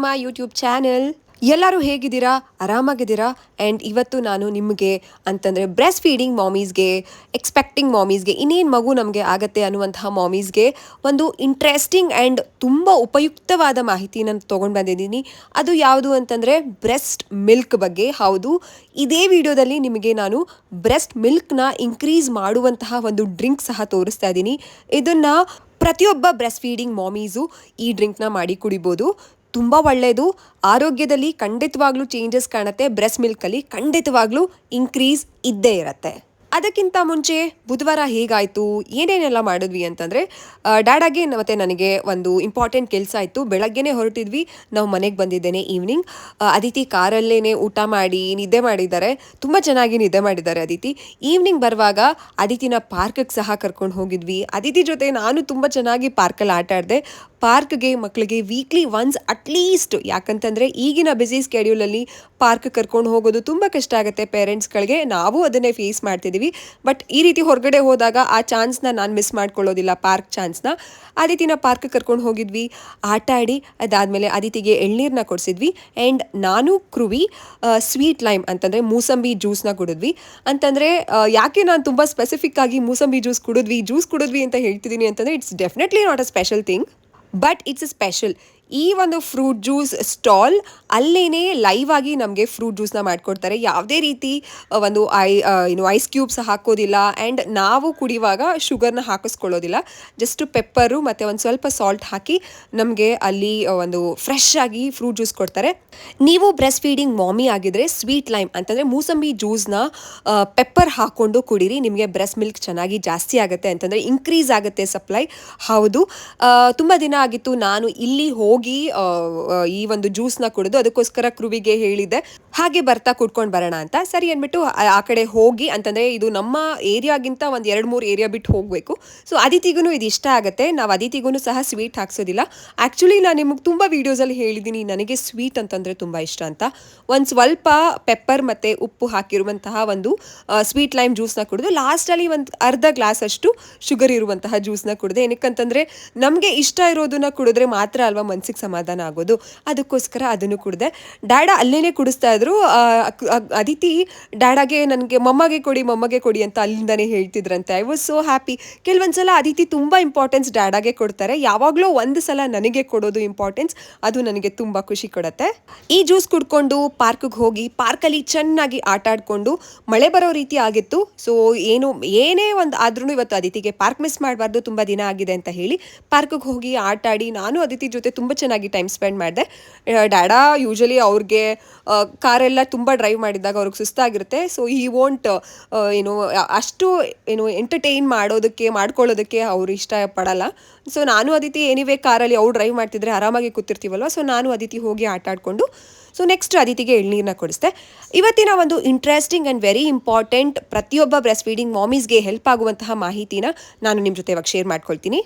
To my YouTube channel. ಎಲ್ಲರೂ ಹೇಗಿದ್ದೀರಾ? ಆರಾಮಾಗಿದ್ದೀರಾ? And ಇವತ್ತು ನಾನು ನಿಮಗೆ ಅಂತಂದರೆ ಬ್ರೆಸ್ಟ್ ಫೀಡಿಂಗ್ ಮಾಮೀಸ್ಗೆ ಎಕ್ಸ್ಪೆಕ್ಟಿಂಗ್ ಮಾಮೀಸ್ಗೆ ಇನ್ನೇನು ಮಗು ನಮಗೆ ಆಗತ್ತೆ ಅನ್ನುವಂತಹ ಮಾಮೀಸ್ಗೆ ಒಂದು ಇಂಟ್ರೆಸ್ಟಿಂಗ್ ಆ್ಯಂಡ್ ತುಂಬ ಉಪಯುಕ್ತವಾದ ಮಾಹಿತಿನ ತೊಗೊಂಡು ಬಂದಿದ್ದೀನಿ. ಅದು ಯಾವುದು ಅಂತಂದರೆ ಬ್ರೆಸ್ಟ್ ಮಿಲ್ಕ್ ಬಗ್ಗೆ. ಹೌದು, ಇದೇ ವಿಡಿಯೋದಲ್ಲಿ ನಿಮಗೆ ನಾನು ಬ್ರೆಸ್ಟ್ ಮಿಲ್ಕ್ನ ಇನ್ಕ್ರೀಸ್ ಮಾಡುವಂತಹ ಒಂದು ಡ್ರಿಂಕ್ ಸಹ ತೋರಿಸ್ತಾ ಇದ್ದೀನಿ. ಇದನ್ನು ಪ್ರತಿಯೊಬ್ಬ ಬ್ರೆಸ್ಟ್ ಫೀಡಿಂಗ್ ಮಾಮೀಸು ಈ ಡ್ರಿಂಕ್ನ ಮಾಡಿ ಕುಡಿಬೋದು. ತುಂಬ ಒಳ್ಳೆಯದು ಆರೋಗ್ಯದಲ್ಲಿ ಖಂಡಿತವಾಗ್ಲೂ ಚೇಂಜಸ್ ಕಾಣುತ್ತೆ. ಬ್ರೆಸ್ಟ್ ಮಿಲ್ಕಲ್ಲಿ ಖಂಡಿತವಾಗ್ಲೂ ಇನ್ಕ್ರೀಸ್ ಇದ್ದೇ ಇರತ್ತೆ. ಅದಕ್ಕಿಂತ ಮುಂಚೆ ಬುಧವಾರ ಹೇಗಾಯಿತು? ಏನೇನೆಲ್ಲ ಮಾಡಿದ್ವಿ ಅಂತಂದರೆ ಡ್ಯಾಡಾಗೆ ಮತ್ತು ನನಗೆ ಒಂದು ಇಂಪಾರ್ಟೆಂಟ್ ಕೆಲಸ ಇತ್ತು. ಬೆಳಗ್ಗೆನೇ ಹೊರಟಿದ್ವಿ. ನಾವು ಮನೆಗೆ ಬಂದಿದ್ದೇನೆ ಈವ್ನಿಂಗ್ ಅದಿತಿ ಕಾರಲ್ಲೇ ಊಟ ಮಾಡಿ, ನಿದ್ದೆ ಮಾಡಿದ್ದಾರೆ. ತುಂಬ ಚೆನ್ನಾಗಿ ನಿದ್ದೆ ಮಾಡಿದ್ದಾರೆ ಅದಿತಿ. ಈವ್ನಿಂಗ್ ಬರುವಾಗ ಅದಿತಿನ ಪಾರ್ಕಿಗೆ ಸಹ ಕರ್ಕೊಂಡು ಹೋಗಿದ್ವಿ. ಅದಿತಿ ಜೊತೆ ನಾನು ತುಂಬ ಚೆನ್ನಾಗಿ ಪಾರ್ಕಲ್ಲಿ ಆಟ ಆಡಿದೆ. ಪಾರ್ಕ್ಗೆ ಮಕ್ಕಳಿಗೆ ವೀಕ್ಲಿ ಒನ್ಸ್ ಅಟ್ಲೀಸ್ಟ್ ಯಾಕಂತಂದರೆ ಈಗಿನ ಬ್ಯುಸಿ ಸ್ಕೆಡ್ಯೂಲಲ್ಲಿ ಪಾರ್ಕ್ ಕರ್ಕೊಂಡು ಹೋಗೋದು ತುಂಬ ಕಷ್ಟ ಆಗುತ್ತೆ. ಪೇರೆಂಟ್ಸ್ಗಳಿಗೆ ನಾವು ಅದನ್ನೇ ಫೇಸ್ ಮಾಡ್ತಿದ್ದೀವಿ ಬಟ್ ಈ ರೀತಿ ಹೊರಗಡೆ ಹೋದಾಗ ಆ ಚಾನ್ಸ್ನ ನಾನು ಮಿಸ್ ಮಾಡ್ಕೊಳ್ಳೋದಿಲ್ಲ ಪಾರ್ಕ್ ಚಾನ್ಸ್ನ ಆದಿತಿನ ಪಾರ್ಕ್ ಕರ್ಕೊಂಡು ಹೋಗಿದ್ವಿ. ಆಟ ಆಡಿ, ಅದಾದಮೇಲೆ ಆದಿತಿಗೆ ಎಳ್ನೀರನ್ನ ಕೊಡಿಸಿದ್ವಿ. ಆ್ಯಂಡ್ ನಾನು, ಕ್ರುವಿ ಸ್ವೀಟ್ ಲೈಮ್ ಅಂತಂದರೆ ಮೂಸಂಬಿ ಜ್ಯೂಸ್ನ ಕುಡಿದ್ವಿ. ಅಂತಂದರೆ ಯಾಕೆ ನಾನು ತುಂಬ ಸ್ಪೆಸಿಫಿಕ್ ಆಗಿ ಮೂಸಂಬಿ ಜ್ಯೂಸ್ ಕುಡಿದ್ವಿ ಜ್ಯೂಸ್ ಕುಡಿದ್ವಿ ಅಂತ ಹೇಳ್ತಿದ್ದೀನಿ ಅಂತಂದರೆ it's definitely not a special thing but it's a special ಈ ಒಂದು ಫ್ರೂಟ್ ಜ್ಯೂಸ್ ಸ್ಟಾಲ್ ಅಲ್ಲೇ ಲೈವ್ ಆಗಿ ನಮಗೆ ಫ್ರೂಟ್ ಜ್ಯೂಸ್ನ ಮಾಡಿಕೊಡ್ತಾರೆ. ಯಾವುದೇ ರೀತಿ ಒಂದು ಐ ಏನು ಐಸ್ ಕ್ಯೂಬ್ಸ್ ಹಾಕೋದಿಲ್ಲ ಆ್ಯಂಡ್ ನಾವು ಕುಡಿಯುವಾಗ ಶುಗರ್ನ ಹಾಕಿಸ್ಕೊಳ್ಳೋದಿಲ್ಲ. ಜಸ್ಟ್ ಪೆಪ್ಪರು ಮತ್ತು ಒಂದು ಸ್ವಲ್ಪ ಸಾಲ್ಟ್ ಹಾಕಿ ನಮಗೆ ಅಲ್ಲಿ ಒಂದು ಫ್ರೆಶ್ ಆಗಿ ಫ್ರೂಟ್ ಜ್ಯೂಸ್ ಕೊಡ್ತಾರೆ. ನೀವು ಬ್ರೆಸ್ಟ್ ಫೀಡಿಂಗ್ ಮಾಮಿ ಆಗಿದ್ರೆ ಸ್ವೀಟ್ ಲೈಮ್ ಅಂತಂದರೆ ಮೂಸಂಬಿ ಜ್ಯೂಸ್ನ ಪೆಪ್ಪರ್ ಹಾಕ್ಕೊಂಡು ಕುಡೀರಿ. ನಿಮಗೆ ಬ್ರೆಸ್ಟ್ ಮಿಲ್ಕ್ ಚೆನ್ನಾಗಿ ಜಾಸ್ತಿ ಆಗುತ್ತೆ ಅಂತಂದರೆ ಇನ್ಕ್ರೀಸ್ ಆಗುತ್ತೆ ಸಪ್ಲೈ ಹೌದು. ತುಂಬ ದಿನ ಆಗಿತ್ತು. ನಾನು ಇಲ್ಲಿ ಹೋಗಿ ಆ, ಈ ಒಂದು ಜ್ಯೂಸ್ನ ಕುಡಿದು ಅದಕ್ಕೋಸ್ಕರ ಕ್ರುವಿಗೆ ಹೇಳಿದೆ ಹಾಗೆ ಬರ್ತಾ ಕುಡ್ಕೊಂಡು ಬರೋಣ ಅಂತ. ಸರಿ ಅಂದ್ಬಿಟ್ಟು ಆ ಕಡೆ ಹೋಗಿ ಅಂತಂದರೆ ಇದು ನಮ್ಮ ಏರಿಯಾಗಿಂತ ಒಂದು ಎರಡು ಮೂರು ಏರಿಯಾ ಬಿಟ್ಟು ಹೋಗಬೇಕು. ಸೊ ಅದಿತಿಗೂ ಇದು ಇಷ್ಟ ಆಗುತ್ತೆ. ನಾವು ಅದಿತಿಗೂ ಸಹ ಸ್ವೀಟ್ ಹಾಕ್ಸೋದಿಲ್ಲ. ಆ್ಯಕ್ಚುಲಿ ನಾನು ನಿಮಗೆ ತುಂಬ ವೀಡಿಯೋಸಲ್ಲಿ ಹೇಳಿದ್ದೀನಿ ನನಗೆ ಸ್ವೀಟ್ ಅಂತಂದರೆ ತುಂಬ ಇಷ್ಟ ಅಂತ. ಒಂದು ಸ್ವಲ್ಪ ಪೆಪ್ಪರ್ ಮತ್ತು ಉಪ್ಪು ಹಾಕಿರುವಂತಹ ಒಂದು ಸ್ವೀಟ್ ಲೈಮ್ ಜ್ಯೂಸ್ನ ಕುಡಿದು ಲಾಸ್ಟಲ್ಲಿ ಒಂದು ಅರ್ಧ ಗ್ಲಾಸ್ ಅಷ್ಟು ಶುಗರ್ ಇರುವಂತಹ ಜ್ಯೂಸ್ನ ಕುಡಿದೆ ಏನಕ್ಕಂತಂದರೆ ನಮಗೆ ಇಷ್ಟ ಇರೋದನ್ನ ಕುಡಿದ್ರೆ ಮಾತ್ರ ಅಲ್ವಾ ಮನ್ಸಿಗೆ ಸಮಾಧಾನ ಆಗೋದು, ಅದಕ್ಕೋಸ್ಕರ ಅದನ್ನು ಕುಡಿದೆ. ಡ್ಯಾಡ ಅಲ್ಲೇ ಕುಡಿಸ್ತಾ ಇದ್ರು. ಅದಿತಿ, ಡ್ಯಾಡಾಗೆ ನನಗೆ ಮೊಮ್ಮಗೆ ಕೊಡಿ ಮೊಮ್ಮಗೆ ಕೊಡಿ ಅಂತ ಅಲ್ಲಿಂದನೇ ಹೇಳ್ತಿದ್ರಂತೆ. ಐ ವಾಸ್ ಸೋ ಹ್ಯಾಪಿ ಕೆಲವೊಂದ್ಸಲ ಅದಿತಿ ತುಂಬ ಇಂಪಾರ್ಟೆನ್ಸ್ ಡ್ಯಾಡಾಗೆ ಕೊಡ್ತಾರೆ. ಯಾವಾಗಲೂ ಒಂದು ಸಲ ನನಗೆ ಕೊಡೋದು ಇಂಪಾರ್ಟೆನ್ಸ್ ಅದು ನನಗೆ ತುಂಬ ಖುಷಿ ಕೊಡುತ್ತೆ. ಈ ಜ್ಯೂಸ್ ಕುಡ್ಕೊಂಡು ಪಾರ್ಕ್ಗೆ ಹೋಗಿ, ಪಾರ್ಕಲ್ಲಿ ಚೆನ್ನಾಗಿ ಆಟ ಆಡ್ಕೊಂಡು, ಮಳೆ ಬರೋ ರೀತಿ ಆಗಿತ್ತು. ಸೊ ಏನು, ಏನೇ ಒಂದು ಆದ್ರೂ ಇವತ್ತು ಅದಿತಿಗೆ ಪಾರ್ಕ್ ಮಿಸ್ ಮಾಡಬಾರ್ದು, ತುಂಬ ದಿನ ಆಗಿದೆ ಅಂತ ಹೇಳಿ ಪಾರ್ಕ್ಗೆ ಹೋಗಿ ಆಟ ಆಡಿ ನಾನು ಅದಿತಿ ಜೊತೆ ತುಂಬ ಚೆನ್ನಾಗಿ ಟೈಮ್ ಸ್ಪೆಂಡ್ ಮಾಡಿದೆ. ಡ್ಯಾಡಾ ಯೂಶಲಿ ಅವ್ರಿಗೆ ಕಾರೆಲ್ಲ ತುಂಬ ಡ್ರೈವ್ ಮಾಡಿದಾಗ ಅವ್ರಿಗೆ ಸುಸ್ತಾಗಿರುತ್ತೆ. ಸೊ ಈ ವೋಂಟ್ ಏನು ಅಷ್ಟು ಏನು ಎಂಟರ್ಟೈನ್ ಮಾಡೋದಕ್ಕೆ, ಮಾಡ್ಕೊಳ್ಳೋದಕ್ಕೆ ಅವ್ರು ಇಷ್ಟ ಪಡಲ್ಲ ಸೊ ನಾನು ಅದಿತಿ ಏನಿವೆ ಕಾರಲ್ಲಿ ಅವ್ರು ಡ್ರೈವ್ ಮಾಡ್ತಿದ್ರೆ ಆರಾಮಾಗಿ ಕೂತಿರ್ತೀವಲ್ವ? ಸೊ ನಾನು ಅದಿತಿ ಹೋಗಿ ಆಟ ಆಡಿಕೊಂಡು ಸೊ ನೆಕ್ಸ್ಟ್ ಅದಿತಿಗೆ ಎಳ್ನೀರನ್ನ ಕೊಡಿಸ್ದೆ. ಇವತ್ತಿನ ಒಂದು ಇಂಟ್ರೆಸ್ಟಿಂಗ್ ಆ್ಯಂಡ್ ವೆರಿ ಇಂಪಾರ್ಟೆಂಟ್ ಪ್ರತಿಯೊಬ್ಬ ಬ್ರೆಸ್ಟ್ ಫೀಡಿಂಗ್ ಮಾಮೀಸ್ಗೆ ಹೆಲ್ಪ್ ಆಗುವಂತಹ ಮಾಹಿತಿನ ನಾನು ನಿಮ್ಮ ಜೊತೆ ಇವಾಗ ಶೇರ್ ಮಾಡ್ಕೊಳ್ತೀನಿ.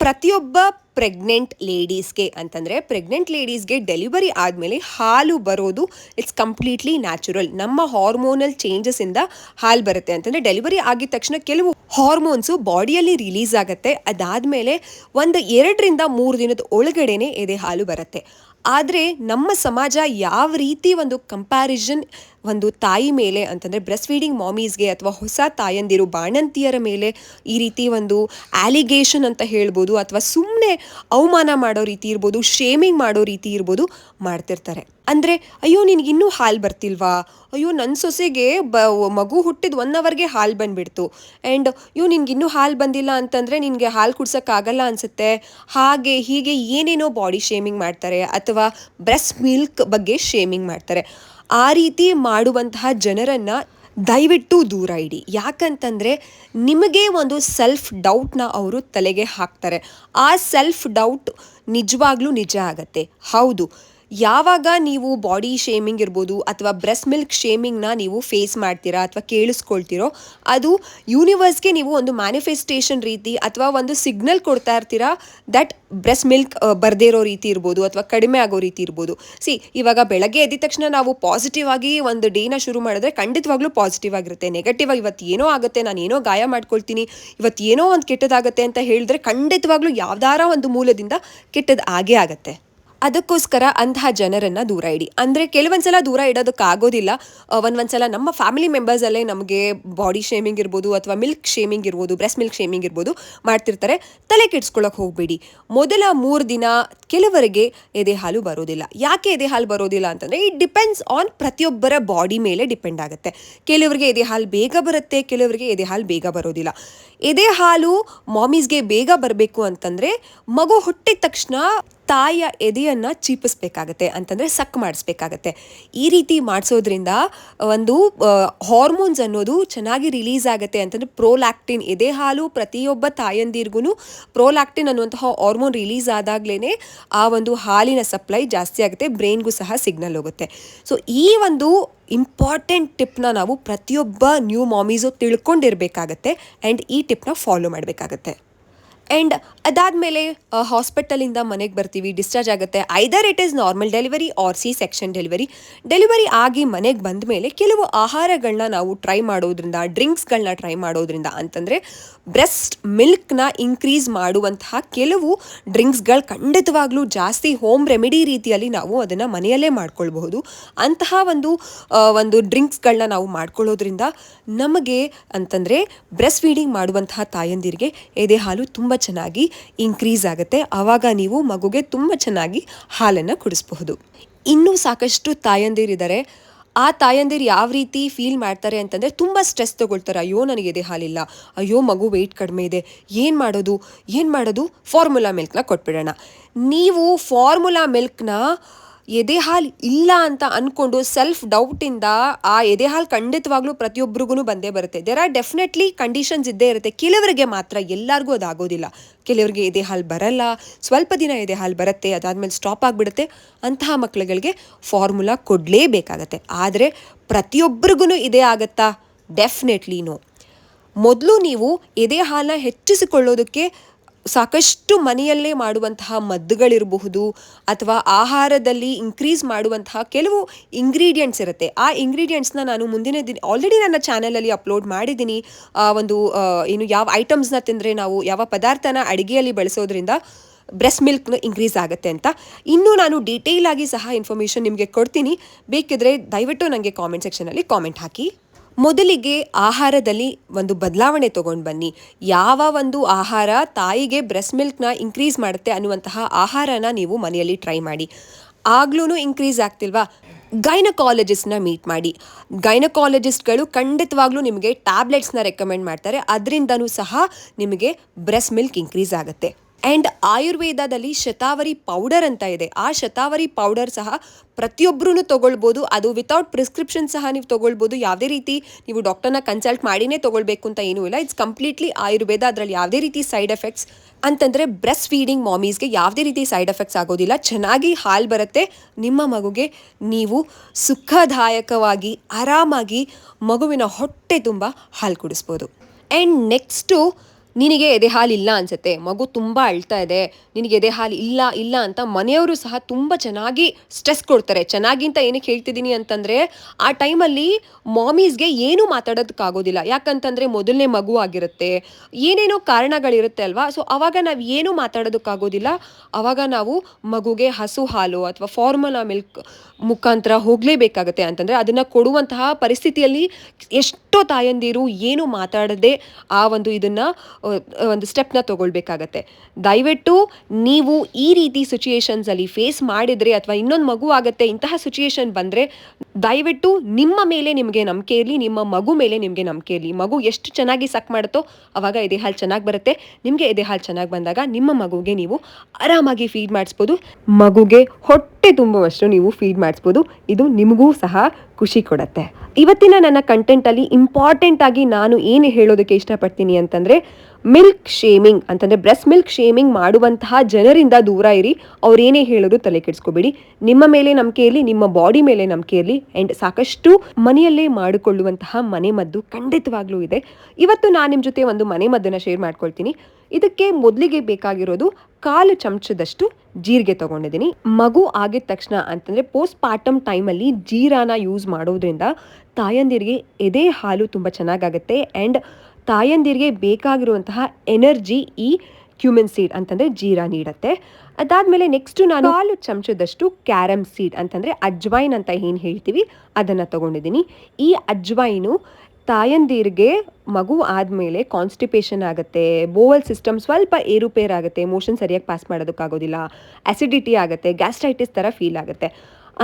ಪ್ರತಿಯೊಬ್ಬ ಪ್ರೆಗ್ನೆಂಟ್ ಲೇಡೀಸ್ಗೆ ಅಂತಂದರೆ ಪ್ರೆಗ್ನೆಂಟ್ ಲೇಡೀಸ್ಗೆ ಡೆಲಿವರಿ ಆದಮೇಲೆ ಹಾಲು ಬರೋದು ಇಟ್ಸ್ ಕಂಪ್ಲೀಟ್ಲಿ ನ್ಯಾಚುರಲ್ ನಮ್ಮ ಹಾರ್ಮೋನಲ್ ಚೇಂಜಸ್ಸಿಂದ ಹಾಲು ಬರುತ್ತೆ. ಅಂತಂದರೆ ಡೆಲಿವರಿ ಆಗಿದ ತಕ್ಷಣ ಕೆಲವು ಹಾರ್ಮೋನ್ಸು ಬಾಡಿಯಲ್ಲಿ ರಿಲೀಸ್ ಆಗುತ್ತೆ. ಅದಾದಮೇಲೆ ಒಂದು ಎರಡರಿಂದ ಮೂರು ದಿನದ ಒಳಗಡೆನೆ ಎದೆ ಹಾಲು ಬರುತ್ತೆ. ಆದರೆ ನಮ್ಮ ಸಮಾಜ ಯಾವ ರೀತಿ ಒಂದು ಕಂಪ್ಯಾರಿಸನ್ ಒಂದು ತಾಯಿ ಮೇಲೆ ಅಂತಂದರೆ ಬ್ರೆಸ್ಟ್ ಫೀಡಿಂಗ್ ಮಾಮೀಸ್ಗೆ ಅಥವಾ ಹೊಸ ತಾಯಂದಿರು ಬಾಣಂತಿಯರ ಮೇಲೆ ಈ ರೀತಿ ಒಂದು ಆಲಿಗೇಷನ್ ಅಂತ ಹೇಳ್ಬೋದು ಅಥವಾ ಸುಮ್ಮನೆ ಅವಮಾನ ಮಾಡೋ ರೀತಿ ಇರ್ಬೋದು ಶೇಮಿಂಗ್ ಮಾಡೋ ರೀತಿ ಇರ್ಬೋದು ಮಾಡ್ತಿರ್ತಾರೆ. ಅಂದರೆ, ಅಯ್ಯೋ ನಿನಗೆ ಇನ್ನೂ ಹಾಲು ಬರ್ತಿಲ್ವಾ? ಅಯ್ಯೋ ನನ್ನ ಸೊಸೆಗೆ ಬ, ಮಗು ಹುಟ್ಟಿದ ಒನ್ ಅವರ್ಗೆ ಹಾಲು ಬಂದುಬಿಡ್ತು. ಆ್ಯಂಡ್ ಅಯ್ಯೋ ನಿನ್ಗೆ ಇನ್ನೂ ಹಾಲು ಬಂದಿಲ್ಲ ಅಂತಂದರೆ ನಿನಗೆ ಹಾಲು ಕುಡ್ಸೋಕ್ಕಾಗಲ್ಲ ಅನಿಸುತ್ತೆ. ಹಾಗೆ, ಹೀಗೆ ಏನೇನೋ ಬಾಡಿ ಶೇಮಿಂಗ್ ಮಾಡ್ತಾರೆ ಅಥವಾ ಬ್ರೆಸ್ಟ್ ಮಿಲ್ಕ್ ಬಗ್ಗೆ ಶೇಮಿಂಗ್ ಮಾಡ್ತಾರೆ. ಆ ರೀತಿ ಮಾಡುವಂತಹ ಜನರನ್ನು ದಯವಿಟ್ಟು ದೂರ ಇಡಿ. ಯಾಕಂತಂದರೆ ನಿಮಗೆ ಒಂದು ಸೆಲ್ಫ್ ಡೌಟ್ನ ಅವರು ತಲೆಗೆ ಹಾಕ್ತಾರೆ. ಆ ಸೆಲ್ಫ್ ಡೌಟ್ ನಿಜವಾಗ್ಲೂ ನಿಜ ಆಗತ್ತೆ. ಹೌದು. ಯಾವಾಗ ನೀವು ಬಾಡಿ ಶೇಮಿಂಗ್ ಇರ್ಬೋದು ಅಥವಾ ಬ್ರೆಸ್ಟ್ ಮಿಲ್ಕ್ ಶೇಮಿಂಗ್ನ ನೀವು ಫೇಸ್ ಮಾಡ್ತೀರಾ ಅಥವಾ ಕೇಳಿಸ್ಕೊಳ್ತೀರೋ, ಅದು ಯೂನಿವರ್ಸ್ಗೆ ನೀವು ಒಂದು ಮ್ಯಾನಿಫೆಸ್ಟೇಷನ್ ರೀತಿ ಅಥವಾ ಒಂದು ಸಿಗ್ನಲ್ ಕೊಡ್ತಾ ಇರ್ತೀರಾ ದಟ್ ಬ್ರೆಸ್ಟ್ ಮಿಲ್ಕ್ ಬರದೇ ಇರೋ ರೀತಿ ಇರ್ಬೋದು ಅಥವಾ ಕಡಿಮೆ ಆಗೋ ರೀತಿ ಇರ್ಬೋದು. ಸಿ ಇವಾಗ ಬೆಳಗ್ಗೆ ಎದ್ದ ತಕ್ಷಣ ನಾವು ಪಾಸಿಟಿವ್ ಆಗಿ ಒಂದು ಡೇನ ಶುರು ಮಾಡಿದ್ರೆ ಖಂಡಿತವಾಗ್ಲೂ ಪಾಸಿಟಿವ್ ಆಗಿರುತ್ತೆ. ನೆಗೆಟಿವ್ ಆಗಿ ಇವತ್ತು ಏನೋ ಆಗುತ್ತೆ, ನಾನು ಏನೋ ಗಾಯ ಮಾಡ್ಕೊಳ್ತೀನಿ, ಇವತ್ತು ಏನೋ ಒಂದು ಕೆಟ್ಟದಾಗುತ್ತೆ ಅಂತ ಹೇಳಿದ್ರೆ ಖಂಡಿತವಾಗ್ಲೂ ಯಾವ್ದಾರ ಒಂದು ಮೂಲದಿಂದ ಕೆಟ್ಟದ್ದು ಆಗೇ ಆಗತ್ತೆ. ಅದಕ್ಕೋಸ್ಕರ ಅಂತಹ ಜನರನ್ನು ದೂರ ಇಡಿ. ಅಂದರೆ ಕೆಲವೊಂದ್ಸಲ ದೂರ ಇಡೋದಕ್ಕಾಗೋದಿಲ್ಲ ಒಂದೊಂದ್ಸಲ ನಮ್ಮ ಫ್ಯಾಮಿಲಿ ಮೆಂಬರ್ಸಲ್ಲೇ ನಮಗೆ ಬಾಡಿ ಶೇಮಿಂಗ್ ಇರ್ಬೋದು ಅಥವಾ ಮಿಲ್ಕ್ ಶೇಮಿಂಗ್ ಇರ್ಬೋದು ಬ್ರೆಸ್ಟ್ ಮಿಲ್ಕ್ ಶೇಮಿಂಗ್ ಇರ್ಬೋದು ಮಾಡ್ತಿರ್ತಾರೆ. ತಲೆ ಕೆಡ್ಸ್ಕೊಳ್ಳೋಕೆ ಹೋಗಬೇಡಿ. ಮೊದಲ ಮೂರು ದಿನ ಕೆಲವರಿಗೆ ಎದೆ ಹಾಲು ಬರೋದಿಲ್ಲ. ಯಾಕೆ ಎದೆ ಹಾಲು ಬರೋದಿಲ್ಲ ಅಂತಂದರೆ ಇಟ್ ಡಿಪೆಂಡ್ಸ್ ಆನ್ ಪ್ರತಿಯೊಬ್ಬರ ಬಾಡಿ ಮೇಲೆ ಡಿಪೆಂಡ್ ಆಗುತ್ತೆ. ಕೆಲವರಿಗೆ ಎದೆ ಹಾಲು ಬೇಗ ಬರುತ್ತೆ, ಕೆಲವರಿಗೆ ಎದೆ ಹಾಲು ಬೇಗ ಬರೋದಿಲ್ಲ. ಎದೆ ಹಾಲು ಮಾಮೀಸ್ಗೆ ಬೇಗ ಬರಬೇಕು ಅಂತಂದರೆ ಮಗು ಹುಟ್ಟಿದ ತಕ್ಷಣ ತಾಯಿಯ ಎದೆಯನ್ನು ಚೀಪಿಸ್ಬೇಕಾಗತ್ತೆ ಅಂತಂದರೆ ಸಕ್ ಮಾಡಿಸ್ಬೇಕಾಗತ್ತೆ. ಈ ರೀತಿ ಮಾಡಿಸೋದ್ರಿಂದ ಒಂದು ಹಾರ್ಮೋನ್ಸ್ ಅನ್ನೋದು ಚೆನ್ನಾಗಿ ರಿಲೀಸ್ ಆಗುತ್ತೆ ಅಂತಂದರೆ ಪ್ರೋಲ್ಯಾಕ್ಟಿನ್ ಎದೆ ಹಾಲು ಪ್ರತಿಯೊಬ್ಬ ತಾಯಂದಿರ್ಗೂ ಪ್ರೋಲ್ಯಾಕ್ಟಿನ್ ಅನ್ನುವಂತಹ ಹಾರ್ಮೋನ್ ರಿಲೀಸ್ ಆದಾಗಲೇ ಆ ಒಂದು ಹಾಲಿನ ಸಪ್ಲೈ ಜಾಸ್ತಿ ಆಗುತ್ತೆ, ಬ್ರೈನ್ಗೂ ಸಹ ಸಿಗ್ನಲ್ ಹೋಗುತ್ತೆ. ಸೊ ಈ ಒಂದು ಇಂಪಾರ್ಟೆಂಟ್ ಟಿಪ್ನ ನಾವು ಪ್ರತಿಯೊಬ್ಬ ನ್ಯೂ ಮಾಮೀಸು ತಿಳ್ಕೊಂಡಿರಬೇಕಾಗತ್ತೆ ಆ್ಯಂಡ್ ಈ ಟಿಪ್ನ ಫಾಲೋ ಮಾಡಬೇಕಾಗತ್ತೆ. ಆ್ಯಂಡ್ ಅದಾದಮೇಲೆ ಹಾಸ್ಪಿಟಲಿಂದ ಮನೆಗೆ ಬರ್ತೀವಿ ಡಿಸ್ಚಾರ್ಜ್ ಆಗುತ್ತೆ. Either it is normal delivery or C section delivery delivery ಆಗಿ ಮನೆಗೆ ಬಂದ ಮೇಲೆ ಕೆಲವು ಆಹಾರಗಳನ್ನ ನಾವು ಟ್ರೈ ಮಾಡೋದ್ರಿಂದ ಡ್ರಿಂಕ್ಸ್ಗಳನ್ನ ಟ್ರೈ ಮಾಡೋದ್ರಿಂದ ಅಂತಂದರೆ ಬ್ರೆಸ್ಟ್ ಮಿಲ್ಕ್ನ ಇನ್ಕ್ರೀಸ್ ಮಾಡುವಂತಹ ಕೆಲವು ಡ್ರಿಂಕ್ಸ್ಗಳು ಖಂಡಿತವಾಗ್ಲೂ ಜಾಸ್ತಿ ಹೋಮ್ ರೆಮಿಡಿ ರೀತಿಯಲ್ಲಿ ನಾವು ಅದನ್ನು ಮನೆಯಲ್ಲೇ ಮಾಡ್ಕೊಳ್ಬಹುದು. ಅಂತಹ ಒಂದು ಒಂದು ಡ್ರಿಂಕ್ಸ್ಗಳನ್ನ ನಾವು ಮಾಡ್ಕೊಳ್ಳೋದ್ರಿಂದ ನಮಗೆ ಅಂತಂದರೆ ಬ್ರೆಸ್ಟ್ ಫೀಡಿಂಗ್ ಮಾಡುವಂತಹ ತಾಯಂದಿರಿಗೆ ಎದೆ ಹಾಲು ತುಂಬ ಚೆನ್ನಾಗಿ ಇನ್ಕ್ರೀಸ್ ಆಗುತ್ತೆ. ಆವಾಗ ನೀವು ಮಗುಗೆ ತುಂಬ ಚೆನ್ನಾಗಿ ಹಾಲನ್ನು ಕುಡಿಸ್ಬಹುದು. ಇನ್ನೂ ಸಾಕಷ್ಟು ತಾಯಂದಿರಿದ್ದಾರೆ ಆ ತಾಯಂದಿರು ಯಾವ ರೀತಿ ಫೀಲ್ ಮಾಡ್ತಾರೆ ಅಂತಂದರೆ ತುಂಬ ಸ್ಟ್ರೆಸ್ ತೊಗೊಳ್ತಾರೆ. ಅಯ್ಯೋ, ನನಗೆ ಎದೆ ಹಾಲಿಲ್ಲ. ಅಯ್ಯೋ, ಮಗು ವೆಯ್ಟ್ ಕಡಿಮೆ ಇದೆ. ಏನು ಮಾಡೋದು? ಏನು ಮಾಡೋದು? ಫಾರ್ಮುಲಾ ಮಿಲ್ಕ್ನ ಕೊಟ್ಬಿಡೋಣ. ನೀವು ಫಾರ್ಮುಲಾ ಮಿಲ್ಕ್ನ ಎದೆ ಹಾಲು ಇಲ್ಲ ಅಂತ ಅಂದ್ಕೊಂಡು ಸೆಲ್ಫ್ ಡೌಟಿಂದ ಆ ಎದೆ ಹಾಲು ಖಂಡಿತವಾಗ್ಲೂ ಪ್ರತಿಯೊಬ್ಬರಿಗೂ ಬಂದೇ ಬರುತ್ತೆ. ದೇರ್ ಆರ್ ಡೆಫಿನೆಟ್ಲಿ ಕಂಡೀಷನ್ಸ್ ಇದ್ದೇ ಇರುತ್ತೆ. ಕೆಲವರಿಗೆ ಮಾತ್ರ ಎಲ್ಲರಿಗೂ ಅದಾಗೋದಿಲ್ಲ ಕೆಲವರಿಗೆ ಎದೆ ಹಾಲು ಬರಲ್ಲ. ಸ್ವಲ್ಪ ದಿನ ಎದೆ ಹಾಲು ಬರುತ್ತೆ, ಅದಾದಮೇಲೆ ಸ್ಟಾಪ್ ಆಗಿಬಿಡುತ್ತೆ. ಅಂತಹ ಮಕ್ಕಳುಗಳಿಗೆ ಫಾರ್ಮುಲಾ ಕೊಡಲೇಬೇಕಾಗತ್ತೆ. ಆದರೆ ಪ್ರತಿಯೊಬ್ಬರಿಗೂ ಇದೇ ಆಗುತ್ತಾ? ಡೆಫಿನೆಟ್ಲಿ ನೋ ಮೊದಲು ನೀವು ಎದೆ ಹಾಲನ್ನ ಹೆಚ್ಚಿಸಿಕೊಳ್ಳೋದಕ್ಕೆ ಸಾಕಷ್ಟು ಮನೆಯಲ್ಲೇ ಮಾಡುವಂತಹ ಮದ್ದುಗಳಿರಬಹುದು ಅಥವಾ ಆಹಾರದಲ್ಲಿ ಇನ್ಕ್ರೀಸ್ ಮಾಡುವಂತಹ ಕೆಲವು ಇಂಗ್ರೀಡಿಯೆಂಟ್ಸ್ ಇರುತ್ತೆ. ಆ ಇಂಗ್ರೀಡಿಯೆಂಟ್ಸ್ನ ನಾನು ಮುಂದಿನ ದಿನ ಆಲ್ರೆಡಿ ನನ್ನ ಚಾನಲಲ್ಲಿ ಅಪ್ಲೋಡ್ ಮಾಡಿದ್ದೀನಿ. ಒಂದು ಏನು ಯಾವ ಐಟಮ್ಸ್ನ ತಿಂದರೆ ನಾವು ಯಾವ ಪದಾರ್ಥನ ಅಡುಗೆಯಲ್ಲಿ ಬಳಸೋದ್ರಿಂದ ಬ್ರೆಸ್ಟ್ ಮಿಲ್ಕ್ನ ಇನ್ಕ್ರೀಸ್ ಆಗುತ್ತೆ ಅಂತ. ಇನ್ನೂ ನಾನು ಡೀಟೇಲ್ ಆಗಿ ಸಹ ಇನ್ಫಾರ್ಮೇಷನ್ ನಿಮಗೆ ಕೊಡ್ತೀನಿ. ಬೇಕಿದ್ರೆ ದಯವಿಟ್ಟು ನನಗೆ ಕಾಮೆಂಟ್ ಸೆಕ್ಷನಲ್ಲಿ ಕಾಮೆಂಟ್ ಹಾಕಿ. ಮೊದಲಿಗೆ ಆಹಾರದಲ್ಲಿ ಒಂದು ಬದಲಾವಣೆ ತೊಗೊಂಡು ಬನ್ನಿ. ಯಾವ ಒಂದು ಆಹಾರ ತಾಯಿಗೆ ಬ್ರೆಸ್ಟ್ ಮಿಲ್ಕ್ನ ಇನ್ಕ್ರೀಸ್ ಮಾಡುತ್ತೆ ಅನ್ನುವಂತಹ ಆಹಾರನ ನೀವು ಮನೆಯಲ್ಲಿ ಟ್ರೈ ಮಾಡಿ. ಆಗ್ಲೂ ಇನ್ಕ್ರೀಸ್ ಆಗ್ತಿಲ್ವಾ? ಗೈನಕಾಲಜಿಸ್ಟ್ನ ಮೀಟ್ ಮಾಡಿ. ಗೈನಕಾಲಜಿಸ್ಟ್ಗಳು ಖಂಡಿತವಾಗ್ಲೂ ನಿಮಗೆ ಟ್ಯಾಬ್ಲೆಟ್ಸ್ನ ರೆಕಮೆಂಡ್ ಮಾಡ್ತಾರೆ. ಅದರಿಂದನೂ ಸಹ ನಿಮಗೆ ಬ್ರೆಸ್ಟ್ ಮಿಲ್ಕ್ ಇನ್ಕ್ರೀಸ್ ಆಗುತ್ತೆ. ಆ್ಯಂಡ್ ಆಯುರ್ವೇದದಲ್ಲಿ ಶತಾವರಿ ಪೌಡರ್ ಅಂತ ಇದೆ. ಆ ಶತಾವರಿ ಪೌಡರ್ ಸಹ ಪ್ರತಿಯೊಬ್ಬರೂ ತೊಗೊಳ್ಬೋದು. ಅದು ವಿತೌಟ್ ಪ್ರಿಸ್ಕ್ರಿಪ್ಷನ್ ಸಹ ನೀವು ತೊಗೊಳ್ಬೋದು. ಯಾವುದೇ ರೀತಿ ನೀವು ಡಾಕ್ಟರ್ನ ಕನ್ಸಲ್ಟ್ ಮಾಡಿನೇ ತೊಗೊಳ್ಬೇಕು ಅಂತ ಏನೂ ಇಲ್ಲ. ಇಟ್ಸ್ ಕಂಪ್ಲೀಟ್ಲಿ ಆಯುರ್ವೇದ ಅದರಲ್ಲಿ ಯಾವುದೇ ರೀತಿ ಸೈಡ್ ಎಫೆಕ್ಟ್ಸ್ ಅಂತಂದರೆ ಬ್ರೆಸ್ಟ್ ಫೀಡಿಂಗ್ ಮಾಮೀಸ್ಗೆ ಯಾವುದೇ ರೀತಿ ಸೈಡ್ ಎಫೆಕ್ಟ್ಸ್ ಆಗೋದಿಲ್ಲ. ಚೆನ್ನಾಗಿ ಹಾಲು ಬರುತ್ತೆ. ನಿಮ್ಮ ಮಗುಗೆ ನೀವು ಸುಖದಾಯಕವಾಗಿ, ಆರಾಮಾಗಿ ಮಗುವಿನ ಹೊಟ್ಟೆ ತುಂಬ ಹಾಲು ಕುಡಿಸ್ಬೋದು. ಆ್ಯಂಡ್ ನೆಕ್ಸ್ಟು ನಿನಗೆ ಎದೆ ಹಾಲಿಲ್ಲ ಅನ್ಸುತ್ತೆ. ಮಗು ತುಂಬ ಅಳ್ತಾ ಇದೆ. ನಿನಗೆ ಎದೆ ಹಾಲು ಇಲ್ಲ ಇಲ್ಲ ಅಂತ ಮನೆಯವರು ಸಹ ತುಂಬ ಚೆನ್ನಾಗಿ ಸ್ಟ್ರೆಸ್ ಕೊಡ್ತಾರೆ. ಚೆನ್ನಾಗಿಂತ ಏನಕ್ಕೆ ಹೇಳ್ತಿದ್ದೀನಿ ಅಂತಂದರೆ, ಆ ಟೈಮಲ್ಲಿ ಮಾಮೀಸ್ಗೆ ಏನೂ ಮಾತಾಡೋದಕ್ಕಾಗೋದಿಲ್ಲ. ಯಾಕಂತಂದರೆ ಮೊದಲನೇ ಮಗು ಆಗಿರುತ್ತೆ. ಏನೇನೋ ಕಾರಣಗಳಿರುತ್ತೆ ಅಲ್ವಾ? ಸೊ ಆವಾಗ ನಾವು ಏನೂ ಮಾತಾಡೋದಕ್ಕಾಗೋದಿಲ್ಲ. ಆವಾಗ ನಾವು ಮಗುಗೆ ಹಸು ಹಾಲು ಅಥವಾ ಫಾರ್ಮುಲಾ ಮಿಲ್ಕ್ ಮುಖಾಂತರ ಹೋಗಲೇಬೇಕಾಗುತ್ತೆ ಅಂತಂದರೆ, ಅದನ್ನು ಕೊಡುವಂತಹ ಪರಿಸ್ಥಿತಿಯಲ್ಲಿ ಎಷ್ಟೋ ತಾಯಂದಿರು ಏನು ಮಾತಾಡದೆ ಆ ಒಂದು ಇದನ್ನು ಒಂದು ಸ್ಟೆಪ್ನ ತಗೊಳ್ಬೇಕಾಗತ್ತೆ. ದಯವಿಟ್ಟು ನೀವು ಈ ರೀತಿ ಸಿಚುಯೇಷನ್ಸಲ್ಲಿ ಫೇಸ್ ಮಾಡಿದರೆ ಅಥವಾ ಇನ್ನೊಂದು ಮಗು ಆಗುತ್ತೆ, ಇಂತಹ ಸಿಚುಯೇಷನ್ ಬಂದರೆ ದಯವಿಟ್ಟು ನಿಮ್ಮ ಮೇಲೆ ನಿಮಗೆ ನಂಬಿಕೆ ಇರಲಿ, ನಿಮ್ಮ ಮಗು ಮೇಲೆ ನಿಮಗೆ ನಂಬಿಕೆ ಇರಲಿ. ಮಗು ಎಷ್ಟು ಚೆನ್ನಾಗಿ ಸಕ್ ಮಾಡುತ್ತೋ ಅವಾಗ ಎದೆ ಹಾಲು ಚೆನ್ನಾಗಿ ಬರುತ್ತೆ. ನಿಮಗೆ ಎದೆ ಹಾಲು ಚೆನ್ನಾಗಿ ಬಂದಾಗ ನಿಮ್ಮ ಮಗುಗೆ ನೀವು ಆರಾಮಾಗಿ ಫೀಡ್ ಮಾಡಿಸ್ಬೋದು. ಮಗುಗೆ ಹೊಟ್ಟೆ ತುಂಬುವಷ್ಟು ನೀವು ಫೀಡ್ ಮಾಡಿಸ್ಬೋದು. ಇದು ನಿಮಗೂ ಸಹ ಖುಷಿ ಕೊಡತ್ತೆ. ಇವತ್ತಿನ ನನ್ನ ಕಂಟೆಂಟಲ್ಲಿ ಇಂಪಾರ್ಟೆಂಟ್ ಆಗಿ ನಾನು ಏನು ಹೇಳೋದಕ್ಕೆ ಇಷ್ಟಪಡ್ತೀನಿ ಅಂತಂದರೆ ಮಿಲ್ಕ್ ಶೇಮಿಂಗ್ ಅಂತಂದರೆ ಬ್ರೆಸ್ಟ್ ಮಿಲ್ಕ್ ಶೇಮಿಂಗ್ ಮಾಡುವಂತಹ ಜನರಿಂದ ದೂರ ಇರಿ. ಅವ್ರೇನೇ ಹೇಳೋದು ತಲೆ ಕೆಡಿಸ್ಕೋಬೇಡಿ. ನಿಮ್ಮ ಮೇಲೆ ನಂಬಿಕೆ ಇರಲಿ, ನಿಮ್ಮ ಬಾಡಿ ಮೇಲೆ ನಂಬಿಕೆ ಇರಲಿ. ಆ್ಯಂಡ್ ಸಾಕಷ್ಟು ಮನೆಯಲ್ಲೇ ಮಾಡಿಕೊಳ್ಳುವಂತಹ ಮನೆ ಮದ್ದು ಖಂಡಿತವಾಗ್ಲೂ ಇದೆ. ಇವತ್ತು ನಾನು ನಿಮ್ಮ ಜೊತೆ ಒಂದು ಮನೆ ಮದ್ದನ್ನು ಶೇರ್ ಮಾಡ್ಕೊಳ್ತೀನಿ. ಇದಕ್ಕೆ ಮೊದಲಿಗೆ ಬೇಕಾಗಿರೋದು ಕಾಲು ಚಮಚದಷ್ಟು ಜೀರಿಗೆ ತಗೊಂಡಿದ್ದೀನಿ. ಮಗು ಆಗಿದ ತಕ್ಷಣ ಅಂತಂದರೆ ಪೋಸ್ಟ್ ಪಾರ್ಟಮ್ ಟೈಮಲ್ಲಿ ಜೀರಾನ ಯೂಸ್ ಮಾಡೋದ್ರಿಂದ ತಾಯಂದಿರಿಗೆ ಎದೆ ಹಾಲು ತುಂಬ ಚೆನ್ನಾಗಾಗುತ್ತೆ ಆ್ಯಂಡ್ ತಾಯಂದಿರಿಗೆ ಬೇಕಾಗಿರುವಂತಹ ಎನರ್ಜಿ ಈ ಕ್ಯೂಮಿನ್ ಸೀಡ್ ಅಂತಂದರೆ ಜೀರಾ ನೀಡುತ್ತೆ. ಅದಾದಮೇಲೆ ನೆಕ್ಸ್ಟು ನಾನು ಕಾಲು ಚಮಚದಷ್ಟು ಕ್ಯಾರಮ್ ಸೀಡ್ ಅಂತಂದರೆ ಅಜ್ವೈನ್ ಅಂತ ಏನು ಹೇಳ್ತೀವಿ ಅದನ್ನು ತೊಗೊಂಡಿದ್ದೀನಿ. ಈ ಅಜ್ವೈನು ತಾಯಂದಿರಿಗೆ ಮಗು ಆದಮೇಲೆ ಕಾನ್ಸ್ಟಿಪೇಷನ್ ಆಗುತ್ತೆ ಬೋವಲ್ ಸಿಸ್ಟಮ್ ಸ್ವಲ್ಪ ಏರುಪೇರಾಗುತ್ತೆ ಮೋಷನ್ ಸರಿಯಾಗಿ ಪಾಸ್ ಮಾಡೋದಕ್ಕಾಗೋದಿಲ್ಲ ಅಸಿಡಿಟಿ ಆಗುತ್ತೆ ಗ್ಯಾಸ್ಟ್ರೈಟಿಸ್ ಥರ ಫೀಲ್ ಆಗುತ್ತೆ.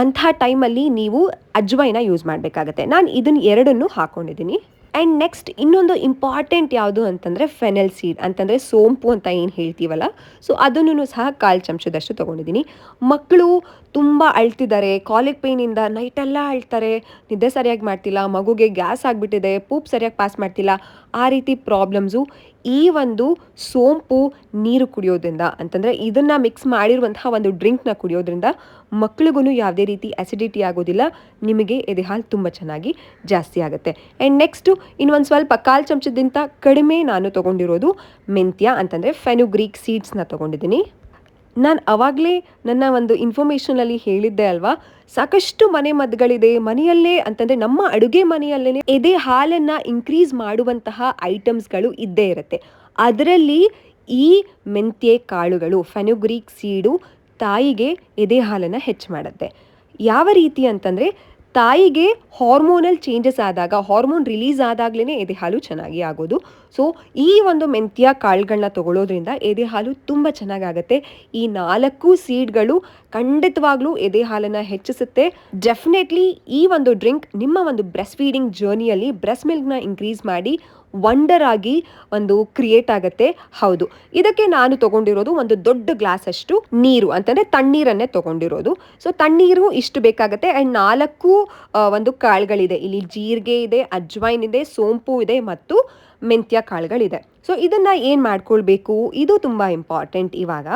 ಅಂಥ ಟೈಮಲ್ಲಿ ನೀವು ಅಜ್ವೈನ ಯೂಸ್ ಮಾಡಬೇಕಾಗತ್ತೆ. ನಾನು ಇದನ್ನು ಎರಡನ್ನು ಹಾಕ್ಕೊಂಡಿದ್ದೀನಿ ಆ್ಯಂಡ್ ನೆಕ್ಸ್ಟ್ ಇನ್ನೊಂದು ಇಂಪಾರ್ಟೆಂಟ್ ಯಾವುದು ಅಂತಂದರೆ ಫೆನೆಲ್ ಸೀಡ್ ಅಂತಂದರೆ ಸೋಂಪು ಅಂತ ಏನು ಹೇಳ್ತೀವಲ್ಲ ಸೊ ಅದನ್ನು ಸಹ ಕಾಲು ಚಮಚದಷ್ಟು ತೊಗೊಂಡಿದ್ದೀನಿ ಮಕ್ಕಳು ತುಂಬ ಅಳ್ತಿದ್ದಾರೆ. ಕಾಲಿಕ್ ಪೇಯ್ನಿಂದ ನೈಟೆಲ್ಲ ಅಳ್ತಾರೆ. ನಿದ್ದೆ ಸರಿಯಾಗಿ ಮಾಡ್ತಿಲ್ಲ. ಮಗುಗೆ ಗ್ಯಾಸ್ ಆಗಿಬಿಟ್ಟಿದೆ. ಪೂಪ್ ಸರಿಯಾಗಿ ಪಾಸ್ ಮಾಡ್ತಿಲ್ಲ. ಆ ರೀತಿ ಪ್ರಾಬ್ಲಮ್ಸು ಈ ಒಂದು ಸೋಂಪು ನೀರು ಕುಡಿಯೋದ್ರಿಂದ ಅಂತಂದರೆ ಇದನ್ನು ಮಿಕ್ಸ್ ಮಾಡಿರುವಂತಹ ಒಂದು ಡ್ರಿಂಕ್ನ ಕುಡಿಯೋದ್ರಿಂದ ಮಕ್ಳಿಗೂ ಯಾವುದೇ ರೀತಿ ಅಸಿಡಿಟಿ ಆಗೋದಿಲ್ಲ. ನಿಮಗೆ ಎದೆ ಹಾಲು ತುಂಬ ಚೆನ್ನಾಗಿ ಜಾಸ್ತಿ ಆಗುತ್ತೆ. ಆ್ಯಂಡ್ ನೆಕ್ಸ್ಟು ಇನ್ನೊಂದು ಸ್ವಲ್ಪ ಕಾಲು ಚಮಚದಿಂದ ಕಡಿಮೆ ನಾನು ತೊಗೊಂಡಿರೋದು ಮೆಂತ್ಯ ಅಂತಂದರೆ ಫೆನುಗ್ರೀಕ್ ಸೀಡ್ಸ್ನ ತೊಗೊಂಡಿದ್ದೀನಿ. ನಾನು ಅವಾಗಲೇ ನನ್ನ ಒಂದು ಇನ್ಫಾರ್ಮೇಷನಲ್ಲಿ ಹೇಳಿದ್ದೆ ಅಲ್ವಾ? ಸಾಕಷ್ಟು ಮನೆ ಮದ್ದುಗಳಿದೆ ಮನೆಯಲ್ಲೇ ಅಂತಂದರೆ ನಮ್ಮ ಅಡುಗೆ ಮನೆಯಲ್ಲೇ ಎದೆ ಹಾಲನ್ನು ಇನ್ಕ್ರೀಸ್ ಮಾಡುವಂತಹ ಐಟಮ್ಸ್ಗಳು ಇದ್ದೇ ಇರುತ್ತೆ. ಅದರಲ್ಲಿ ಈ ಮೆಂತ್ಯೆ ಕಾಳುಗಳು ಫೆನುಗ್ರೀಕ್ ಸೀಡು ತಾಯಿಗೆ ಎದೆ ಹಾಲನ್ನು ಹೆಚ್ಚು ಮಾಡುತ್ತೆ. ಯಾವ ರೀತಿ ಅಂತಂದರೆ ತಾಯಿಗೆ ಹಾರ್ಮೋನಲ್ ಚೇಂಜಸ್ ಆದಾಗ ಹಾರ್ಮೋನ್ ರಿಲೀಸ್ ಆದಾಗಲೇ ಎದೆ ಹಾಲು ಚೆನ್ನಾಗಿ ಆಗೋದು. ಸೊ ಈ ಒಂದು ಮೆಂತ್ಯ ಕಾಳುಗಳನ್ನ ತಗೊಳ್ಳೋದ್ರಿಂದ ಎದೆ ಹಾಲು ತುಂಬ ಚೆನ್ನಾಗಾಗತ್ತೆ. ಈ ನಾಲ್ಕು ಸೀಡ್ಗಳು ಖಂಡಿತವಾಗ್ಲೂ ಎದೆ ಹಾಲನ್ನು ಹೆಚ್ಚಿಸುತ್ತೆ. ಡೆಫಿನೆಟ್ಲಿ ಈ ಒಂದು ಡ್ರಿಂಕ್ ನಿಮ್ಮ ಒಂದು ಬ್ರೆಸ್ಟ್ ಫೀಡಿಂಗ್ ಜರ್ನಿಯಲ್ಲಿ ಬ್ರೆಸ್ಟ್ ಮಿಲ್ಕ್ನ ಇನ್ಕ್ರೀಸ್ ಮಾಡಿ ವಂಡರ್ ಆಗಿ ಒಂದು ಕ್ರಿಯೇಟ್ ಆಗುತ್ತೆ. ಹೌದು. ಇದಕ್ಕೆ ನಾನು ತಗೊಂಡಿರೋದು ಒಂದು ದೊಡ್ಡ ಗ್ಲಾಸ್ ಅಷ್ಟು ನೀರು, ಅಂತಂದ್ರೆ ತಣ್ಣೀರನ್ನೇ ತಗೊಂಡಿರೋದು. ಸೊ ತಣ್ಣೀರು ಇಷ್ಟು ಬೇಕಾಗುತ್ತೆ. ಆ್ಯಂಡ್ ನಾಲ್ಕು ಒಂದು ಕಾಳುಗಳಿದೆ. ಇಲ್ಲಿ ಜೀರಿಗೆ ಇದೆ ಅಜ್ವೈನ್ ಇದೆ, ಸೋಂಪು ಇದೆ ಮತ್ತು ಮೆಂತ್ಯ ಕಾಳುಗಳಿದೆ. ಸೊ ಇದನ್ನ ಏನು ಮಾಡ್ಕೊಳ್ಬೇಕು? ಇದು ತುಂಬ ಇಂಪಾರ್ಟೆಂಟ್ ಇವಾಗ.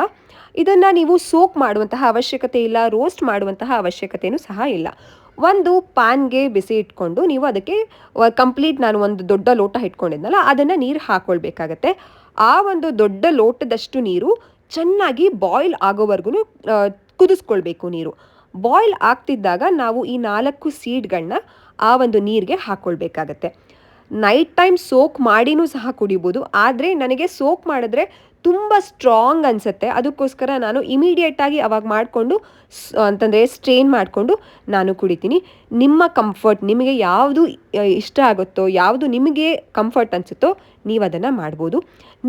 ಇದನ್ನ ನೀವು ಸೋಕ್ ಮಾಡುವಂತಹ ಅವಶ್ಯಕತೆ ಇಲ್ಲ ರೋಸ್ಟ್ ಮಾಡುವಂತಹ ಅವಶ್ಯಕತೆಯೂ ಸಹ ಇಲ್ಲ. ಒಂದು ಪ್ಯಾನ್ಗೆ ಬಿಸಿ ಇಟ್ಕೊಂಡು ನೀವು ಅದಕ್ಕೆ ಕಂಪ್ಲೀಟ್ ನಾನು ಒಂದು ದೊಡ್ಡ ಲೋಟ ಇಟ್ಕೊಂಡಿದ್ನಲ್ಲ, ಅದನ್ನು ನೀರು ಹಾಕ್ಕೊಳ್ಬೇಕಾಗತ್ತೆ ಆ ಒಂದು ದೊಡ್ಡ ಲೋಟದಷ್ಟು ನೀರು ಚೆನ್ನಾಗಿ ಬಾಯ್ಲ್ ಆಗೋವರೆಗೂ ಕುದಿಸ್ಕೊಳ್ಬೇಕು ನೀರು. ಬಾಯ್ಲ್ ಆಗ್ತಿದ್ದಾಗ ನಾವು ಈ ನಾಲ್ಕು ಸೀಡ್ಗಳನ್ನ ಆ ಒಂದು ನೀರಿಗೆ ಹಾಕ್ಕೊಳ್ಬೇಕಾಗತ್ತೆ ನೈಟ್ ಟೈಮ್ ಸೋಕ್ ಮಾಡಿನೂ ಸಹ ಕುಡಿಬೋದು, ಆದರೆ ನನಗೆ ಸೋಕ್ ಮಾಡಿದ್ರೆ ತುಂಬ ಸ್ಟ್ರಾಂಗ್ ಅನಿಸುತ್ತೆ. ಅದಕ್ಕೋಸ್ಕರ ನಾನು ಇಮಿಡಿಯೇಟಾಗಿ ಅವಾಗ ಮಾಡಿಕೊಂಡು ಅಂತಂದರೆ ಸ್ಟ್ರೇನ್ ಮಾಡಿಕೊಂಡು ನಾನು ಕುಡಿತೀನಿ. ನಿಮ್ಮ ಕಂಫರ್ಟ್ ನಿಮಗೆ ಯಾವುದು ಇಷ್ಟ ಆಗುತ್ತೋ, ಯಾವುದು ನಿಮಗೆ ಕಂಫರ್ಟ್ ಅನಿಸುತ್ತೋ ನೀವು ಅದನ್ನು ಮಾಡ್ಬೋದು.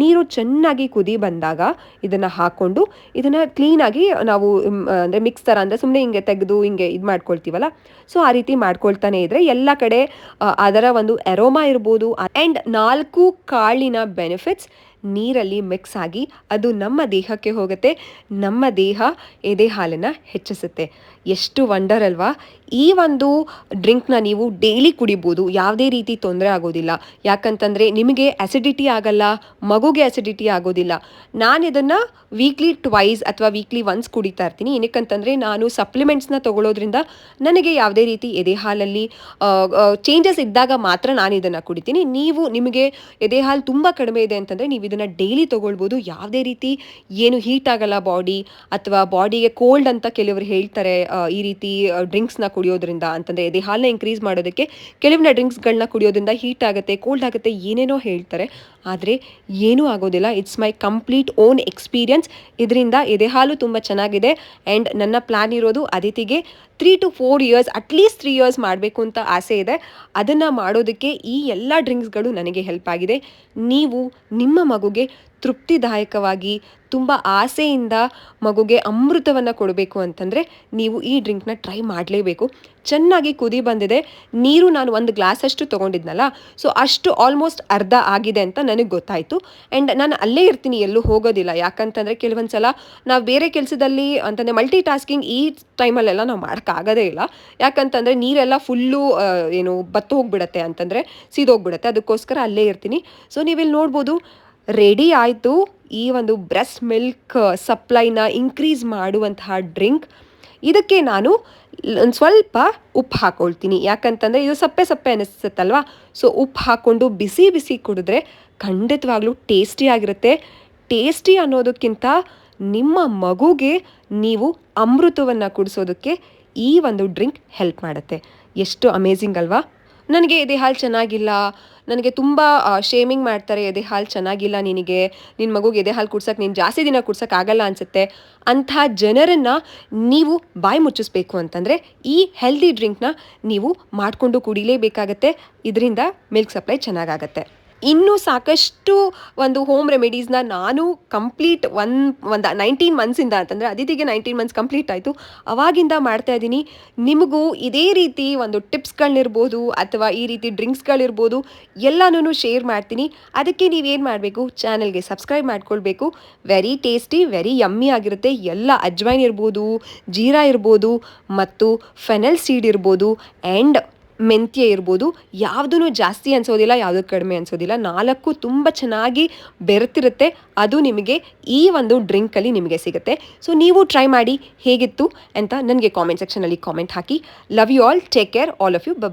ನೀರು ಚೆನ್ನಾಗಿ ಕುದಿ ಬಂದಾಗ ಇದನ್ನು ಹಾಕ್ಕೊಂಡು ಇದನ್ನು ಕ್ಲೀನಾಗಿ ನಾವು ಅಂದರೆ ಮಿಕ್ಸ್ ಥರ ಅಂದರೆ ಸುಮ್ಮನೆ ಹಿಂಗೆ ತೆಗೆದು ಹಿಂಗೆ ಇದು ಮಾಡ್ಕೊಳ್ತೀವಲ್ಲ? ಸೊ ಆ ರೀತಿ ಮಾಡ್ಕೊಳ್ತಾನೆ ಇದ್ದರೆ ಎಲ್ಲ ಕಡೆ ಅದರ ಒಂದು ಎರೋಮಾ ಇರ್ಬೋದು. ಆ್ಯಂಡ್ ನಾಲ್ಕು ಕಾಳಿನ ಬೆನಿಫಿಟ್ಸ್ ನೀರಲ್ಲಿ ಮಿಕ್ಸ್ ಆಗಿ ಅದು ನಮ್ಮ ದೇಹಕ್ಕೆ ಹೋಗುತ್ತೆ. ನಮ್ಮ ದೇಹ ಎದೆ ಹಾಲನ್ನು ಹೆಚ್ಚಿಸುತ್ತೆ. ಎಷ್ಟು ವಂಡರ್ ಅಲ್ವಾ? ಈ ಒಂದು ಡ್ರಿಂಕ್ನ ನೀವು ಡೈಲಿ ಕುಡಿಬೋದು. ಯಾವುದೇ ರೀತಿ ತೊಂದರೆ ಆಗೋದಿಲ್ಲ. ಯಾಕಂತಂದರೆ ನಿಮಗೆ ಅಸಿಡಿಟಿ ಆಗಲ್ಲ, ಮಗುಗೆ ಅಸಿಡಿಟಿ ಆಗೋದಿಲ್ಲ. ನಾನು ಇದನ್ನು ವೀಕ್ಲಿ ಟ್ವೈಸ್ ಅಥವಾ ವೀಕ್ಲಿ ಒನ್ಸ್ ಕುಡಿತಾ ಇರ್ತೀನಿ. ಏನಕ್ಕಂತಂದರೆ ನಾನು ಸಪ್ಲಿಮೆಂಟ್ಸ್ನ ತಗೊಳ್ಳೋದ್ರಿಂದ ನನಗೆ ಯಾವುದೇ ರೀತಿ ಎದೆ ಹಾಲಲ್ಲಿ ಚೇಂಜಸ್ ಇದ್ದಾಗ ಮಾತ್ರ ನಾನು ಇದನ್ನು ಕುಡಿತೀನಿ. ನೀವು ನಿಮಗೆ ಎದೆ ಹಾಲು ತುಂಬ ಕಡಿಮೆ ಇದೆ ಅಂತಂದರೆ ನೀವು ಇದನ್ನು ಡೈಲಿ ತೊಗೊಳ್ಬೋದು. ಯಾವುದೇ ರೀತಿ ಏನು ಹೀಟ್ ಆಗಲ್ಲ ಬಾಡಿ ಅಥವಾ ಬಾಡಿಗೆ ಕೋಲ್ಡ್ ಅಂತ ಕೆಲವರು ಹೇಳ್ತಾರೆ ಈ ರೀತಿ ಡ್ರಿಂಕ್ಸ್ನ ಕುಡಿಯೋದ್ರಿಂದ ಅಂತಂದರೆ ಎದೆ ಹಾಲನ್ನ ಇನ್ಕ್ರೀಸ್ ಮಾಡೋದಕ್ಕೆ ಕೆಲವಿನ ಡ್ರಿಂಕ್ಸ್ಗಳನ್ನ ಕುಡಿಯೋದ್ರಿಂದ ಹೀಟ್ ಆಗುತ್ತೆ ಕೋಲ್ಡ್ ಆಗುತ್ತೆ, ಏನೇನೋ ಹೇಳ್ತಾರೆ. ಆದರೆ ಏನೂ ಆಗೋದಿಲ್ಲ. It's my complete own experience ಇದರಿಂದ ಎದೆ ಹಾಲು ತುಂಬ ಚೆನ್ನಾಗಿದೆ. ಆ್ಯಂಡ್ ನನ್ನ ಪ್ಲ್ಯಾನ್ ಇರೋದು ಅದಿತಿಗೆ three to four years at least three years ಮಾಡಬೇಕು ಅಂತ ಆಸೆ ಇದೆ. ಅದನ್ನು ಮಾಡೋದಕ್ಕೆ ಈ ಎಲ್ಲ ಡ್ರಿಂಕ್ಸ್ಗಳು ನನಗೆ ಹೆಲ್ಪ್ ಆಗಿದೆ. ನೀವು ನಿಮ್ಮ ಮಗುಗೆ ತೃಪ್ತಿದಾಯಕವಾಗಿ, ತುಂಬ ಆಸೆಯಿಂದ ಮಗುಗೆ ಅಮೃತವನ್ನು ಕೊಡಬೇಕು ಅಂತಂದರೆ ನೀವು ಈ ಡ್ರಿಂಕ್ನ ಟ್ರೈ ಮಾಡಲೇಬೇಕು. ಚೆನ್ನಾಗಿ ಕುದಿ ಬಂದಿದೆ. ನೀರು ನಾನು ಒಂದು ಗ್ಲಾಸಷ್ಟು ತೊಗೊಂಡಿದ್ನಲ್ಲ ಸೊ ಅಷ್ಟು ಆಲ್ಮೋಸ್ಟ್ ಅರ್ಧ ಆಗಿದೆ ಅಂತ ನನಗೆ ಗೊತ್ತಾಯಿತು. ಆ್ಯಂಡ್ ನಾನು ಅಲ್ಲೇ ಇರ್ತೀನಿ, ಎಲ್ಲೂ ಹೋಗೋದಿಲ್ಲ. ಯಾಕಂತಂದರೆ ಕೆಲವೊಂದು ಸಲ ನಾವು ಬೇರೆ ಕೆಲಸದಲ್ಲಿ ಅಂತಂದರೆ ಮಲ್ಟಿ ಟಾಸ್ಕಿಂಗ್ ಈ ಟೈಮಲ್ಲೆಲ್ಲ ನಾವು ಮಾಡೋಕ್ಕಾಗೋದೇ ಇಲ್ಲ. ಯಾಕಂತಂದರೆ ನೀರೆಲ್ಲ ಫುಲ್ಲು ಏನು ಬತ್ತು ಹೋಗ್ಬಿಡತ್ತೆ ಅಂತಂದರೆ ಸೀದೋಗ್ಬಿಡತ್ತೆ. ಅದಕ್ಕೋಸ್ಕರ ಅಲ್ಲೇ ಇರ್ತೀನಿ. ಸೊ ನೀವಿಲ್ಲಿ ನೋಡ್ಬೋದು ರೆಡಿ ಆಯಿತು. ಈ ಒಂದು ಬ್ರೆಸ್ಟ್ ಮಿಲ್ಕ್ ಸಪ್ಲೈನ ಇನ್ಕ್ರೀಸ್ ಮಾಡುವಂತಹ ಡ್ರಿಂಕ್ ಇದಕ್ಕೆ ನಾನು ಒಂದು ಸ್ವಲ್ಪ ಉಪ್ಪು ಹಾಕ್ಕೊಳ್ತೀನಿ ಯಾಕಂತಂದರೆ ಇದು ಸಪ್ಪೆ ಸಪ್ಪೆ ಅನಿಸುತ್ತಲ್ವಾ? ಸೊ ಉಪ್ಪು ಹಾಕ್ಕೊಂಡು ಬಿಸಿ ಬಿಸಿ ಕುಡಿದ್ರೆ ಖಂಡಿತವಾಗ್ಲೂ ಟೇಸ್ಟಿಯಾಗಿರುತ್ತೆ ಟೇಸ್ಟಿ ಅನ್ನೋದಕ್ಕಿಂತ ನಿಮ್ಮ ಮಗುಗೆ ನೀವು ಅಮೃತವನ್ನು ಕುಡಿಸೋದಕ್ಕೆ ಈ ಒಂದು ಡ್ರಿಂಕ್ ಹೆಲ್ಪ್ ಮಾಡುತ್ತೆ. ಎಷ್ಟು ಅಮೇಝಿಂಗ್ ಅಲ್ವಾ? ನನಗೆ ಎದೆ ಹಾಲು ಚೆನ್ನಾಗಿಲ್ಲ, ನನಗೆ ತುಂಬ ಶೇಮಿಂಗ್ ಮಾಡ್ತಾರೆ, ಎದೆ ಹಾಲು ಚೆನ್ನಾಗಿಲ್ಲ ನಿನಗೆ ನಿನ್ನ ಮಗುಗೆ ಎದೆ ಹಾಲು ಕುಡ್ಸಕ್ಕೆ ನೀನು ಜಾಸ್ತಿ ದಿನ ಕುಡ್ಸೋಕ್ಕಾಗಲ್ಲ ಅನಿಸುತ್ತೆ. ಅಂಥ ಜನರನ್ನು ನೀವು ಬಾಯಿ ಮುಚ್ಚಿಸ್ಬೇಕು ಅಂತಂದರೆ ಈ ಹೆಲ್ದಿ ಡ್ರಿಂಕ್ನ ನೀವು ಮಾಡಿಕೊಂಡು ಕುಡಿಲೇಬೇಕಾಗತ್ತೆ. ಇದರಿಂದ ಮಿಲ್ಕ್ ಸಪ್ಲೈ ಚೆನ್ನಾಗಾಗತ್ತೆ. ಇನ್ನೂ ಸಾಕಷ್ಟು ಒಂದು ಹೋಮ್ ರೆಮಿಡೀಸ್ನ ನಾನು ಕಂಪ್ಲೀಟ್ ಒನ್ ಒಂದು ನೈನ್ಟೀನ್ ಮಂತ್ಸಿಂದ ಅಂತಂದರೆ ಅದಿತಿಗೆ ನೈನ್ಟೀನ್ ಮಂತ್ಸ್ ಕಂಪ್ಲೀಟ್ ಆಯಿತು. ಅವಾಗಿಂದ ಮಾಡ್ತಾ ಇದ್ದೀನಿ. ನಿಮಗೂ ಇದೇ ರೀತಿ ಒಂದು ಟಿಪ್ಸ್ಗಳನ್ನಿರ್ಬೋದು ಅಥವಾ ಈ ರೀತಿ ಡ್ರಿಂಕ್ಸ್ಗಳಿರ್ಬೋದು ಎಲ್ಲನೂ ಶೇರ್ ಮಾಡ್ತೀನಿ. ಅದಕ್ಕೆ ನೀವೇನು ಮಾಡಬೇಕು? ಚಾನಲ್ಗೆ ಸಬ್ಸ್ಕ್ರೈಬ್ ಮಾಡ್ಕೊಳ್ಬೇಕು. ವೆರಿ ಟೇಸ್ಟಿ ವೆರಿ ಯಮ್ಮಿ ಆಗಿರುತ್ತೆ. ಎಲ್ಲ ಅಜ್ವೈನ್ ಇರ್ಬೋದು, ಜೀರಾ ಇರ್ಬೋದು ಮತ್ತು ಫೆನಲ್ ಸೀಡ್ ಇರ್ಬೋದು ಆ್ಯಂಡ್ ಮೆಂತ್ಯ ಇರ್ಬೋದು ಯಾವುದೂ ಜಾಸ್ತಿ ಅನಿಸೋದಿಲ್ಲ, ಯಾವುದು ಕಡಿಮೆ ಅನಿಸೋದಿಲ್ಲ. ನಾಲ್ಕು ತುಂಬ ಚೆನ್ನಾಗಿ ಬೆರೆತಿರುತ್ತೆ. ಅದು ನಿಮಗೆ ಈ ಒಂದು ಡ್ರಿಂಕಲ್ಲಿ ನಿಮಗೆ ಸಿಗುತ್ತೆ. ಸೊ ನೀವು ಟ್ರೈ ಮಾಡಿ ಹೇಗಿತ್ತು ಅಂತ ನನಗೆ ಕಾಮೆಂಟ್ ಸೆಕ್ಷನಲ್ಲಿ comment hockey. Love you all take care all of you ಬ